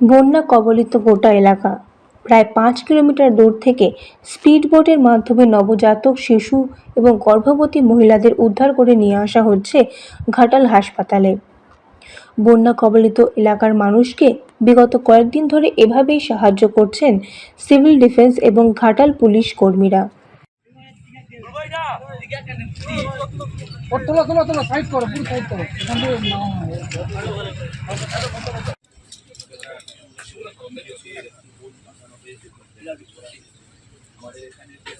বন্যা কবলিত গোটা এলাকা। প্রায় পাঁচ কিলোমিটার দূর থেকে স্পিড বোটের মাধ্যমে নবজাতক, শিশু এবং গর্ভবতী মহিলাদের উদ্ধার করে নিয়ে আসা হচ্ছে ঘাটাল হাসপাতালে। বন্যা কবলিত এলাকার মানুষকে বিগত কয়েকদিন ধরে এভাবেই সাহায্য করছেন সিভিল ডিফেন্স এবং ঘাটাল পুলিশ কর্মীরা এখান থেকে নাও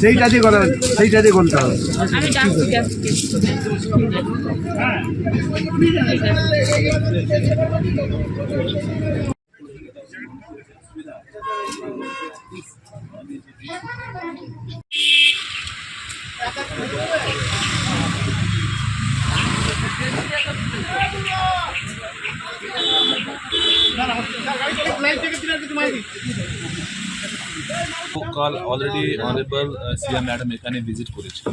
সেইটা দিয়ে করা সেইটা দিয়ে করতে হবে। ডাকছি কাল অলরেডি অনারেবল সিএম ম্যাডাম এখানে ভিজিট করেছেন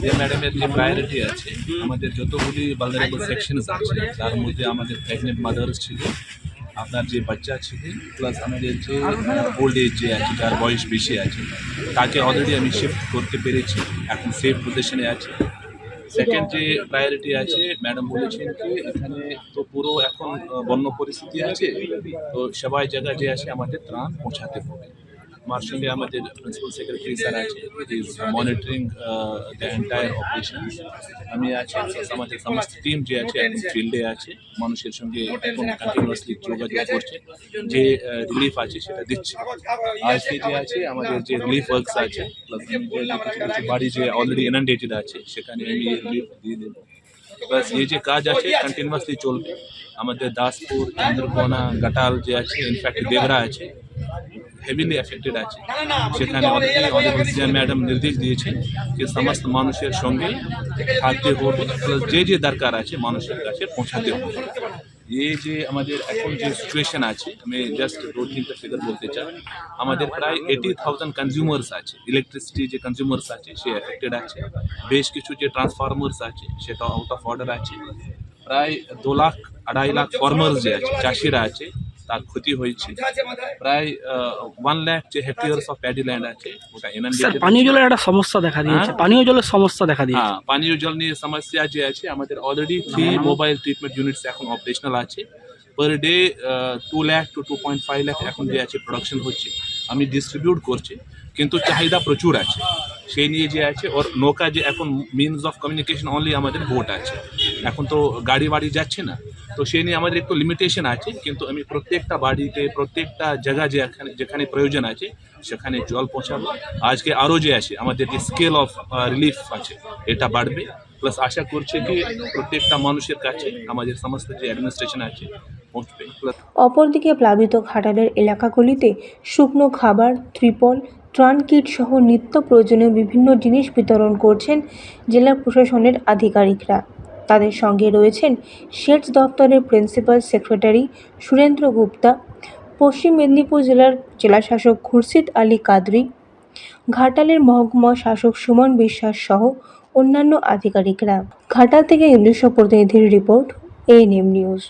সিএম ম্যাডামের যে প্রায়োরিটি আছে আমাদের যতগুলি ভালনারেবল সেকশনস আছে তার মধ্যে আমাদের প্রেগনেন্ট মাদার্স ছিল আপনার যে বাচ্চা ছিল প্লাস আমাদের যে ওল্ড এজ যে আছে যার বয়স বেশি আছে তাকে অলরেডি আমি শিফট করতে পেরেছি এখন সেফ পজিশনে আছে। সেকেন্ড যে প্রায়োরিটি আছে ম্যাডাম বলেছেন কি, এখানে তো পুরো এখন বন্য পরিস্থিতি আছে, তো সবাই জায়গা যে আছে আমাদের ত্রাণ পৌঁছাতে হবে। আমার সঙ্গে আমাদের প্রিন্সিপাল সেক্রেটারি স্যার আছে is monitoring the entire operation আমি আছি আমাদের সমস্ত টিম যে আছে এখন ফিল্ডে আছে, মানুষের সঙ্গে এখন কন্টিনিউয়াসলি যোগাযোগ করছে, যে রিলিফ আছে সেটা দিচ্ছে। আজকে যে আছে, আমাদের যে রিলিফ ওয়ার্কস আছে প্লাস কিছু কিছু বাড়ি যে অলরেডি ইনান্ডেটেড আছে, সেখানে আমি রিলিফ দিয়ে দেবো। প্লাস এই যে কাজ আছে কন্টিনিউয়াসলি চলবে। আমাদের দাসপুর, চন্দ্রকোনা গাটাল যে আছে ইনফ্যাক্ট দেবরা আছে হেভিলি এফেক্টেড আছে। সেখানে অলরেডি অনেক সিএম ম্যাডাম নির্দেশ দিয়েছেন যে সমস্ত মানুষের সঙ্গে থাকতে হবে। প্লাস যে যে দরকার আছে মানুষের কাছে পৌঁছাতে হবে। এই যে আমাদের এখন যে সিচুয়েশন আছে আমি জাস্ট দু তিনটা ফিগার বলতে চাই। আমাদের প্রায় এইটি থাউজেন্ড কনজিউমার্স আছে। ইলেকট্রিসিটি যে কনজিউমার্স আছে সে এফেক্টেড আছে। বেশ কিছু যে ট্রান্সফরমার্স আছে সেটা আউট অফ অর্ডার আছে। প্রায় দু লাখ আড়াই লাখ ফার্মার্স যে আছে চাষিরা আছে। তার ক্ষতি হয়েছে। প্রায় ওয়ান লাখ যে হেক্টিয়ার্স অফ প্যাডি ল্যান্ড আছে। ওটা inundated পানীয় জলের একটা সমস্যা দেখা দিয়েছে। হ্যাঁ? পানীয় জলের সমস্যা দেখা দিয়েছে। হ্যাঁ পানীয় জল নিয়ে সমস্যা যে আছে আমাদের already three mobile treatment units এখন অপারেশনাল আছে। Per day two lakh two two point five lakh এখন যে আছে প্রোডাকশন হচ্ছে আমি ডিস্ট্রিবিউট করছি। কিন্তু চাহিদা প্রচুর আছে। সেই নিয়ে যে আছে ওর নৌকা যে এখন মিনস অফ কমিউনিকেশন অনলি আমাদের বোট আছে। এখন তো গাড়ি বাড়ি যাচ্ছে না। তো সেই নিয়ে আমাদের একটু লিমিটেশন আছে, কিন্তু আমি প্রত্যেকটা বাড়িতে, প্রত্যেকটা জায়গা যে এখানে, যেখানে প্রয়োজন আছে, সেখানে জল পৌঁছাবো। আজকে আরও যে আছে, আমাদের যে স্কেল অফ রিলিফ আছে, এটা বাড়বে। প্লাস আশা করছে কি, প্রত্যেকটা মানুষের কাছে, আমাদের সমস্ত যে অ্যাডমিনিস্ট্রেশন আছে, পৌঁছবে। অপরদিকে প্লাবিত ঘাটালের এলাকাগুলিতে শুকনো খাবার, ত্রিপল ত্রাণ কিট সহ নিত্য প্রয়োজনীয় বিভিন্ন জিনিস বিতরণ করছেন জেলা প্রশাসনের আধিকারিকরা। তাদের সঙ্গে রয়েছেন সেচ দপ্তরের প্রিন্সিপাল সেক্রেটারি সুরেন্দ্র গুপ্তা, পশ্চিম মেদিনীপুর জেলার জেলাশাসক খুরশিদ আলী কাদরি, ঘাটালের মহকুমা শাসক সুমন বিশ্বাস সহ অন্যান্য আধিকারিকরা। ঘাটাল থেকে নিজস্ব প্রতিনিধির রিপোর্ট এএনএম নিউজ।